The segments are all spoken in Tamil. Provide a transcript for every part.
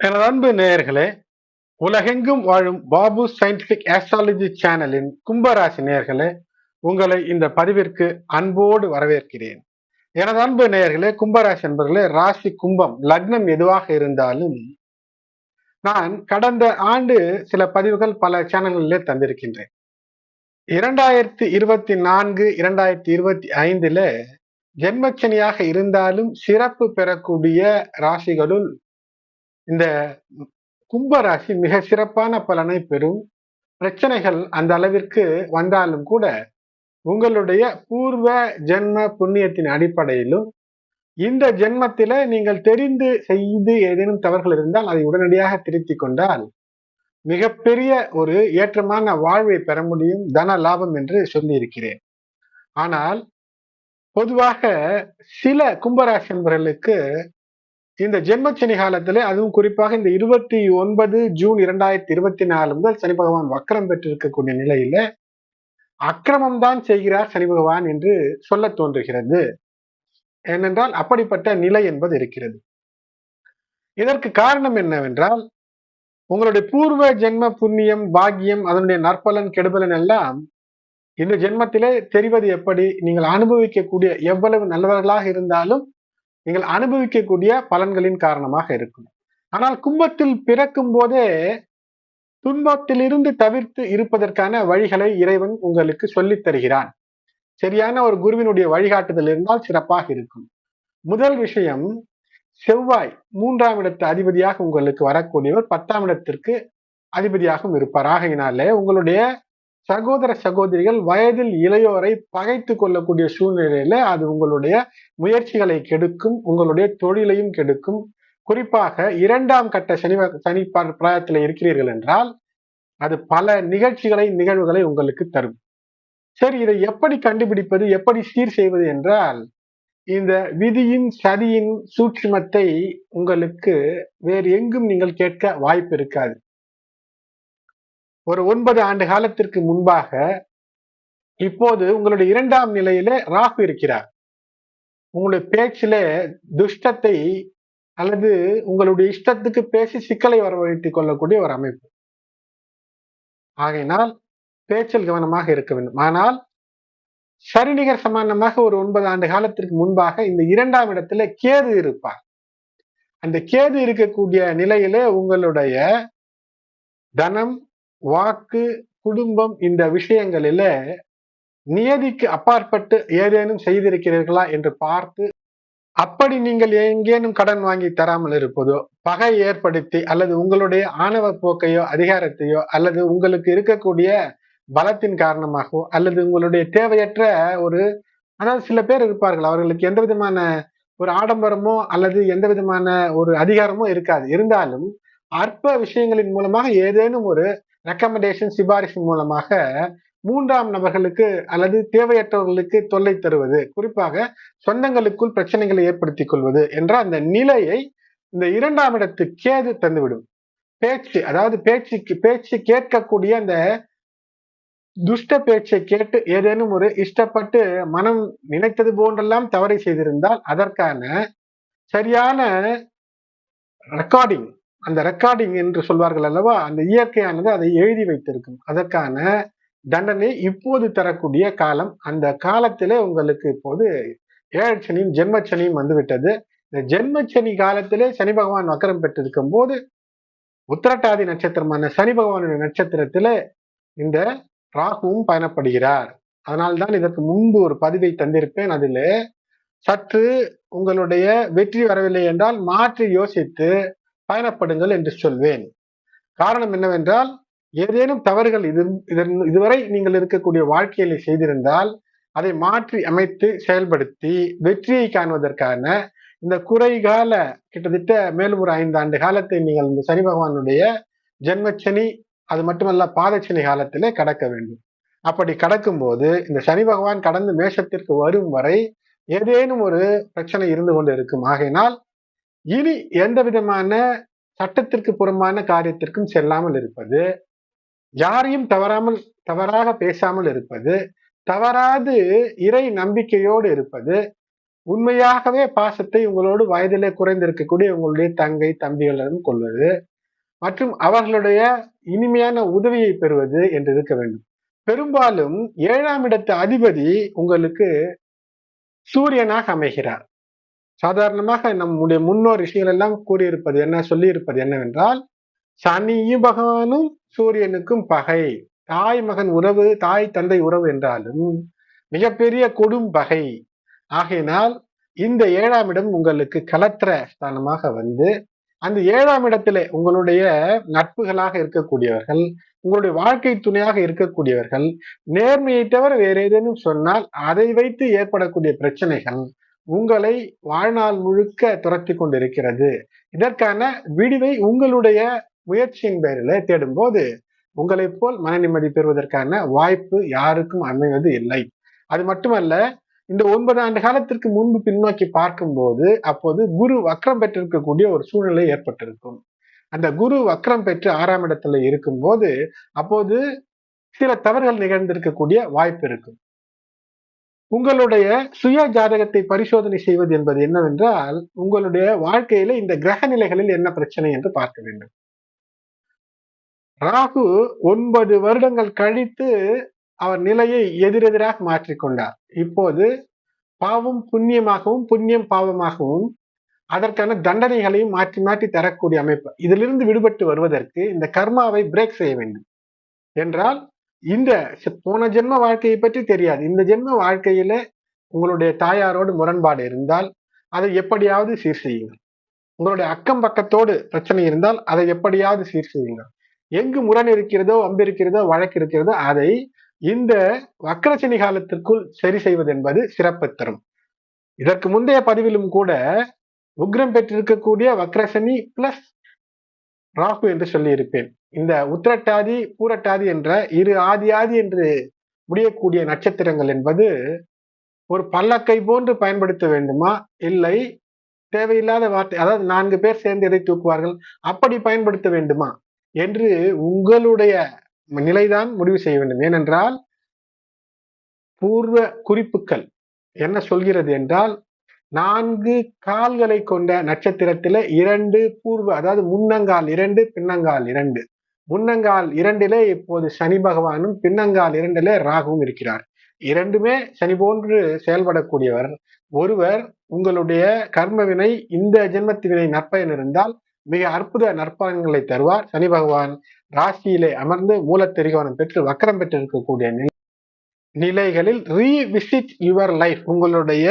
எனது அன்பு நேயர்களே உலகெங்கும் வாழும் பாபு சயின்டிபிக் ஆஸ்ட்ராலஜி சேனலின் கும்பராசி நேயர்களே உங்களை இந்த பதிவிற்கு அன்போடு வரவேற்கிறேன். எனது அன்பு நேயர்களே கும்பராசி என்பர்களே ராசி கும்பம் லக்னம் எதுவாக இருந்தாலும் நான் கடந்த ஆண்டு சில பதிவுகள் பல சேனல்களிலே தந்திருக்கின்றேன். இரண்டாயிரத்தி இருபத்தி நான்கு இரண்டாயிரத்தி இருபத்தி ஐந்துல ஜென்மச்சனியாக இருந்தாலும் சிறப்பு பெறக்கூடிய ராசிகளுள் இந்த கும்பராசி மிக சிறப்பான பலனை பெறும். பிரச்சனைகள் அந்த அளவிற்கு வந்தாலும் கூட உங்களுடைய பூர்வ ஜென்ம புண்ணியத்தின் அடிப்படையிலும் இந்த ஜென்மத்தில நீங்கள் தெரிந்து செய்து ஏதேனும் தவறுகள் இருந்தால் அதை உடனடியாக திருத்தி கொண்டால் மிகப்பெரிய ஒரு ஏற்றமான வாழ்வை பெற முடியும் தன லாபம் என்று சொல்லியிருக்கிறேன். ஆனால் பொதுவாக சில கும்பராசி நண்பர்களுக்கு இந்த ஜென்மச்சனி காலத்துல அதுவும் குறிப்பாக இந்த இருபத்தி ஒன்பது ஜூன் இரண்டாயிரத்தி இருபத்தி நாலு முதல் சனி பகவான் வக்கரம் பெற்றிருக்கக்கூடிய நிலையில அக்கிரமம் தான் செய்கிறார் சனி பகவான் என்று சொல்ல தோன்றுகிறது. ஏனென்றால் அப்படிப்பட்ட நிலை என்பது இருக்கிறது. இதற்கு காரணம் என்னவென்றால் உங்களுடைய பூர்வ ஜென்ம புண்ணியம் பாக்கியம் அதனுடைய நற்பலன் கெடுபலன் எல்லாம் இந்த ஜென்மத்திலே தெரிவது எப்படி? நீங்கள் அனுபவிக்கக்கூடிய எவ்வளவு நல்லவர்களாக இருந்தாலும் நீங்கள் அனுபவிக்கக்கூடிய பலன்களின் காரணமாக இருக்கும் ஆனால் கும்பத்தில் பிறக்கும் போதே துன்பத்திலிருந்து தவிர்த்து இருப்பதற்கான வழிகளை இறைவன் உங்களுக்கு சொல்லித் தருகிறான். சரியான ஒரு குருவினுடைய வழிகாட்டுதல் இருந்தால் சிறப்பாக இருக்கும். முதல் விஷயம் செவ்வாய் மூன்றாம் இடத்து அதிபதியாக உங்களுக்கு வரக்கூடியவர் பத்தாம் இடத்திற்கு அதிபதியாகவும் இருப்பார். ஆகையினாலே உங்களுடைய சகோதர சகோதரிகள் வயதில் இளையோரை பகைத்து கொள்ளக்கூடிய சூழ்நிலையில அது உங்களுடைய முயற்சிகளை கெடுக்கும் உங்களுடைய தொழிலையும் கெடுக்கும். குறிப்பாக இரண்டாம் கட்ட சனி சனி பிராயத்தில் இருக்கிறீர்கள் என்றால் அது பல நிகழ்ச்சிகளை நிகழ்வுகளை உங்களுக்கு தரும். சரி இதை எப்படி கண்டுபிடிப்பது எப்படி சீர் செய்வது என்றால் இந்த விதியின் சதியின் சூட்சுமத்தை உங்களுக்கு வேறு எங்கும் நீங்கள் கேட்க வாய்ப்பு இருக்காது. ஒரு ஒன்பது ஆண்டு காலத்திற்கு முன்பாக இப்போது உங்களுடைய இரண்டாம் நிலையில ராகு இருக்கிறார். உங்களுடைய பேச்சில துஷ்டத்தை அல்லது உங்களுடைய இஷ்டத்துக்கு பேசி சிக்கலை வரவழைத்துக் கொள்ளக்கூடிய ஒரு அமைப்பு. ஆகையினால் பேச்சில் கவனமாக இருக்க வேண்டும். ஆனால் சரிநிகர் சமானமாக ஒரு ஒன்பது ஆண்டு காலத்திற்கு முன்பாக இந்த இரண்டாம் இடத்துல கேது இருப்பார். அந்த கேது இருக்கக்கூடிய நிலையிலே உங்களுடைய தனம் வாக்கு குடும்பம் இந்த விஷயங்களில நியதிக்கு அப்பாற்பட்டு ஏதேனும் செய்திருக்கிறீர்களா என்று பார்த்து அப்படி நீங்கள் எங்கேனும் கடன் வாங்கி தராமல் இருப்பதோ பகை ஏற்படுத்தி அல்லது உங்களுடைய ஆணவ போக்கையோ அதிகாரத்தையோ அல்லது உங்களுக்கு இருக்கக்கூடிய பலத்தின் காரணமாகவோ அல்லது உங்களுடைய தேவையற்ற ஒரு அதாவது சில பேர் இருப்பார்கள் அவர்களுக்கு எந்த விதமான ஒரு ஆடம்பரமோ அல்லது எந்த விதமான ஒரு அதிகாரமோ இருக்காது. இருந்தாலும் அற்ப விஷயங்களின் மூலமாக ஏதேனும் ஒரு ரெக்கமெண்டேஷன் சிபாரிசு மூலமாக மூன்றாம் நபர்களுக்கு அல்லது தேவையற்றவர்களுக்கு தொல்லை தருவது குறிப்பாக சொந்தங்களுக்குள் பிரச்சனைகளை ஏற்படுத்திக் கொள்வது என்ற அந்த நிலையை இந்த இரண்டாம் இடத்து கேது தந்துவிடும். பேச்சு அதாவது பேச்சுக்கு பேச்சு கேட்கக்கூடிய அந்த துஷ்ட பேச்சை கேட்டு ஏதேனும் ஒரு இஷ்டப்பட்டு மனம் நினைத்தது போன்றெல்லாம் தவறை செய்திருந்தால் அதற்கான சரியான ரெக்கார்டிங் அந்த ரெக்கார்டிங் என்று சொல்வார்கள் அல்லவா அந்த இயற்கையானது அதை எழுதி வைத்திருக்கும். அதற்கான தண்டனை இப்போது தரக்கூடிய காலம். அந்த காலத்திலே உங்களுக்கு இப்போது ஏழச்சனியும் ஜென்மச்சனியும் வந்துவிட்டது. இந்த ஜென்மச்சனி காலத்திலே சனி பகவான் வக்கரம் பெற்றிருக்கும் போது உத்திரட்டாதி நட்சத்திரமான சனி பகவானுடைய நட்சத்திரத்திலே இந்த ராகுவும் பயணப்படுகிறார். அதனால்தான் இதற்கு முன்பு ஒரு பதிவை தந்திருப்பேன். அதில் சற்று உங்களுடைய வெற்றி வரவில்லை என்றால் மாற்றி யோசித்து பயணப்படுங்கள் என்று சொல்வேன். காரணம் என்னவென்றால் ஏதேனும் தவறுகள் இது இதுவரை நீங்கள் இருக்கக்கூடிய வாழ்க்கையில செய்திருந்தால் அதை மாற்றி அமைத்து செயல்படுத்தி வெற்றியை காண்பதற்கான இந்த குறைகால கிட்டத்தட்ட மேலும் ஒரு ஐந்து ஆண்டு காலத்தை நீங்கள் இந்த சனி பகவானுடைய ஜென்மச்சனி அது மட்டுமல்ல பாதச்சனி காலத்திலே கடக்க வேண்டும். அப்படி கடக்கும் போது இந்த சனி பகவான் கடந்து மேஷத்திற்கு வரும் வரை ஏதேனும் ஒரு பிரச்சனை இருந்து கொண்டு இருக்கும். ஆகையினால் இனி எந்த விதமான சட்டத்திற்கு புறமான காரியத்திற்கும் செல்லாமல் இருப்பது யாரையும் தவறாமல் தவறாக பேசாமல் இருப்பது தவறாது இறை நம்பிக்கையோடு இருப்பது உண்மையாகவே பாசத்தை உங்களோடு வயதிலே குறைந்திருக்கக்கூடிய உங்களுடைய தங்கை தம்பிகளிடம் கொள்வது மற்றும் அவர்களுடைய இனிமையான உதவியை பெறுவது என்று இருக்க வேண்டும். பெரும்பாலும் ஏழாம் இடத்து அதிபதி உங்களுக்கு சூரியனாக அமைகிறார். சாதாரணமாக நம்முடைய முன்னோர் விஷயங்கள் எல்லாம் கூறியிருப்பது என்ன சொல்லி இருப்பது என்னவென்றால் சனியும் பகவானும் சூரியனுக்கும் பகை. தாய் மகன் உறவு தாய் தந்தை உறவு என்றாலும் மிகப்பெரிய கொடும் பகை. ஆகையினால் இந்த ஏழாம் இடம் உங்களுக்கு கலத்திர ஸ்தானமாக வந்து அந்த ஏழாம் இடத்திலே உங்களுடைய நட்புகளாக இருக்கக்கூடியவர்கள் உங்களுடைய வாழ்க்கை துணையாக இருக்கக்கூடியவர்கள் நேர்மையை தவிர வேற ஏதேனும் சொன்னால் அதை வைத்து ஏற்படக்கூடிய பிரச்சனைகள் உங்களை வாழ்நாள் முழுக்க துரத்தி கொண்டிருக்கிறது. இதற்கான விடிவை உங்களுடைய முயற்சியின் பெயரில் தேடும் போது உங்களை போல் மன நிம்மதி பெறுவதற்கான வாய்ப்பு யாருக்கும் அமைவது இல்லை. அது மட்டுமல்ல இந்த ஒன்பது ஆண்டு காலத்திற்கு முன்பு பின்னோக்கி பார்க்கும்போது அப்போது குரு வக்ரம் பெற்றிருக்கக்கூடிய ஒரு சூழ்நிலை ஏற்பட்டிருக்கும். அந்த குரு வக்ரம் பெற்று ஆறாம் இடத்துல இருக்கும்போது அப்போது சில தவறுகள் நிகழ்ந்திருக்கக்கூடிய வாய்ப்பு இருக்கும் உங்களுடைய சுய ஜாதகத்தை பரிசோதனை செய்வது என்பது என்னவென்றால் உங்களுடைய வாழ்க்கையில இந்த கிரக நிலைகளில் என்ன பிரச்சனை என்று பார்க்க வேண்டும். ராகு ஒன்பது வருடங்கள் கழித்து அவர் நிலையை எதிரெதிராக மாற்றிக்கொண்டார். இப்போது பாவம் புண்ணியமாகவும் புண்ணியம் பாவமாகவும் அதற்கான தண்டனைகளையும் மாற்றி மாற்றி தரக்கூடிய அமைப்பு. இதிலிருந்து விடுபட்டு வருவதற்கு இந்த கர்மாவை பிரேக் செய்ய வேண்டும். என்றால் இந்த போன ஜென்ம வாழ்க்கையை பற்றி தெரியாது. இந்த ஜென்ம வாழ்க்கையில உங்களுடைய தாயாரோடு முரண்பாடு இருந்தால் அதை எப்படியாவது சீர் செய்யுங்கள். உங்களுடைய அக்கம் பக்கத்தோடு பிரச்சனை இருந்தால் அதை எப்படியாவது சீர் செய்யுங்கள். எங்கு முரண் இருக்கிறதோ அம்பு இருக்கிறதோ வழக்கு இருக்கிறதோ அதை இந்த வக்கரசனி காலத்திற்குள் சரி செய்வது என்பது சிறப்பு தரும். இதற்கு முந்தைய பதிவிலும் கூட உக்ரம் பெற்றிருக்கக்கூடிய வக்ரசனி பிளஸ் ராகு என்று சொல்லியிருப்பேன். இந்த உத்திரட்டாதி பூரட்டாதி என்ற இரு ஆதி ஆதி என்று முடியக்கூடிய நட்சத்திரங்கள் என்பது ஒரு பல்லக்கை போன்று பயன்படுத்த வேண்டுமா? இல்லை. தேவையில்லாத வார்த்தை அதாவது நான்கு பேர் சேர்ந்து எதை தூக்குவார்கள்? அப்படி பயன்படுத்த வேண்டுமா? என்று உங்களுடைய நிலைதான் முடிவு செய்ய வேண்டும். ஏனென்றால் பூர்வ குறிப்புகள் என்ன சொல்கிறது என்றால் நான்கு கால்களை கொண்ட நட்சத்திரத்தில இரண்டு பூர்வ அதாவது முன்னங்கால் இரண்டு பின்னங்கால் இரண்டு. முன்னங்கால் இரண்டிலே இப்போது சனி பகவானும் பின்னங்கால் இரண்டிலே ராகுவும் இருக்கிறார். இரண்டுமே சனி போன்று செயல்படக்கூடியவர். ஒருவர் உங்களுடைய கர்மவினை இந்த ஜென்மத்தினை நற்பயன் இருந்தால் மிக அற்புத நற்பலன்களை தருவார். சனி பகவான் ராசியிலே அமர்ந்து மூலத்தெரிகவனம் பெற்று வக்கரம் பெற்றிருக்கக்கூடிய நிலைகளில் ரீவிசிட் யுவர் லைஃப் உங்களுடைய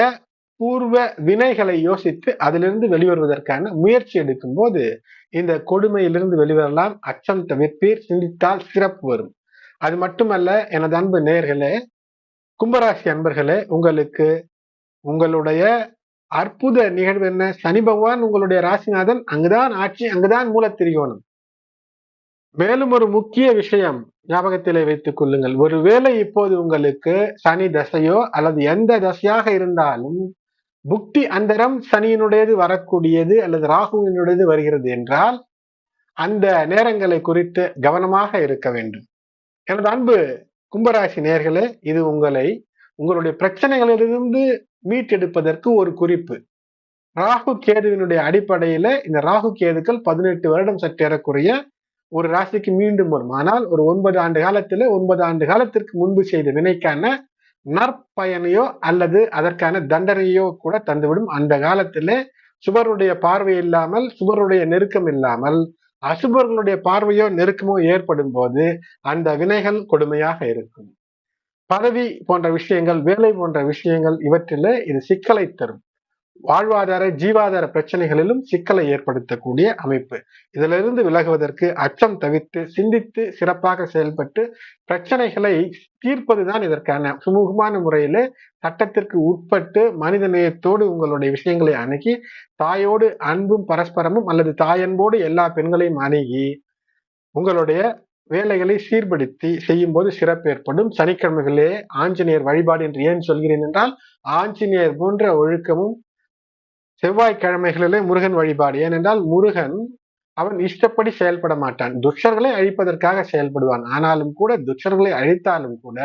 பூர்வ வினைகளை யோசித்து அதிலிருந்து வெளிவருவதற்கான முயற்சி எடுக்கும் போது இந்த கொடுமையிலிருந்து வெளிவரலாம். அச்சம் தவிர்ப்பீர். சிந்தித்தால் சிறப்பு வரும். அது மட்டுமல்ல எனது அன்பு நேர்களே கும்பராசி அன்பர்களே உங்களுக்கு உங்களுடைய அற்புத நிகழ்வு என்ன? சனி பகவான் உங்களுடைய ராசிநாதன். அங்குதான் ஆட்சி அங்குதான் மூல திரிகோணம் மேலும் ஒரு முக்கிய விஷயம் ஞாபகத்திலே வைத்துக் கொள்ளுங்கள். ஒருவேளை இப்போது உங்களுக்கு சனி தசையோ அல்லது எந்த தசையாக இருந்தாலும் புக்தி அந்தரம் சனியினுடையது வரக்கூடியது அல்லது ராகுவினுடையது வருகிறது என்றால் அந்த நேரங்களை குறித்து கவனமாக இருக்க வேண்டும். எனது அன்பு கும்பராசி நேர்களே இது உங்களை உங்களுடைய பிரச்சனைகளிலிருந்து மீட்டெடுப்பதற்கு ஒரு குறிப்பு. ராகு கேதுவினுடைய அடிப்படையில இந்த ராகு கேதுக்கள் பதினெட்டு வருடம் சற்றேறக்குறைய ஒரு ராசிக்கு மீண்டும் வரும். ஆனால் ஒரு ஒன்பது ஆண்டு காலத்துல ஒன்பது ஆண்டு காலத்திற்கு முன்பு செய்த வினைக்கான நற்பயனையோ அல்லது அதற்கான தண்டனையோ கூட தந்துவிடும். அந்த காலத்திலே சுபருடைய பார்வை இல்லாமல் சுபருடைய நெருக்கம் இல்லாமல் அசுபர்களுடைய பார்வையோ நெருக்கமோ ஏற்படும் போது அந்த வினைகள் கொடுமையாக இருக்கும். பதவி போன்ற விஷயங்கள் வேலை போன்ற விஷயங்கள் இவற்றிலே இது சிக்கலை தரும். வாழ்வாதார ஜீவாதார பிரச்சனைகளிலும் சிக்கலை ஏற்படுத்தக்கூடிய அமைப்பு. இதிலிருந்து விலகுவதற்கு அச்சம் தவிர்த்து சிந்தித்து சிறப்பாக செயல்பட்டு பிரச்சனைகளை தீர்ப்பதுதான் இதற்கான சுமூகமான முறையில சட்டத்திற்கு உட்பட்டு மனித நேயத்தோடு உங்களுடைய விஷயங்களை அணுகி தாயோடு அன்பும் பரஸ்பரமும் அல்லது தாயன்போடு எல்லா பெண்களையும் அணுகி உங்களுடைய வேலைகளை சீர்படுத்தி செய்யும் போது சிறப்பு ஏற்படும். சனிக்கிழமைகளே ஆஞ்சநேயர் வழிபாடு என்று ஏன் சொல்கிறேன் என்றால் ஆஞ்சநேயர் போன்ற ஒழுக்கமும் செவ்வாய்க்கிழமைகளிலே முருகன் வழிபாடு. ஏனென்றால் முருகன் அவன் இஷ்டப்படி செயல்பட மாட்டான். துஷர்களை அழிப்பதற்காக செயல்படுவான். ஆனாலும் கூட துஷர்களை அழித்தாலும் கூட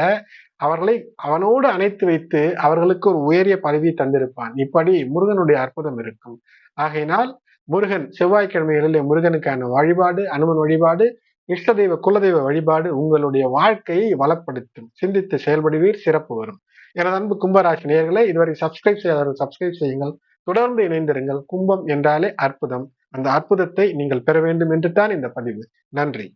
அவர்களை அவனோடு அணைத்து வைத்து அவர்களுக்கு ஒரு உயரிய பதவி தந்திருப்பான். இப்படி முருகனுடைய அற்புதம் இருக்கும். ஆகையினால் முருகன் செவ்வாய்க்கிழமைகளிலே முருகனுக்கான வழிபாடு அனுமன் வழிபாடு இஷ்ட தெய்வ குலதெய்வ வழிபாடு உங்களுடைய வாழ்க்கையை வளப்படுத்தும். சிந்தித்து செயல்படுவீர் சிறப்பு வரும். எனது அன்பு கும்பராசி நேர்களை இதுவரை சப்ஸ்கிரைப் செய்யாதவர்கள் சப்ஸ்கிரைப் செய்யுங்கள். தொடர்ந்து இணைந்திருங்கள். கும்பம் என்றாலே அற்புதம். அந்த அற்புதத்தை நீங்கள் பெற வேண்டும் என்று தான் இந்த பதிவு. நன்றி.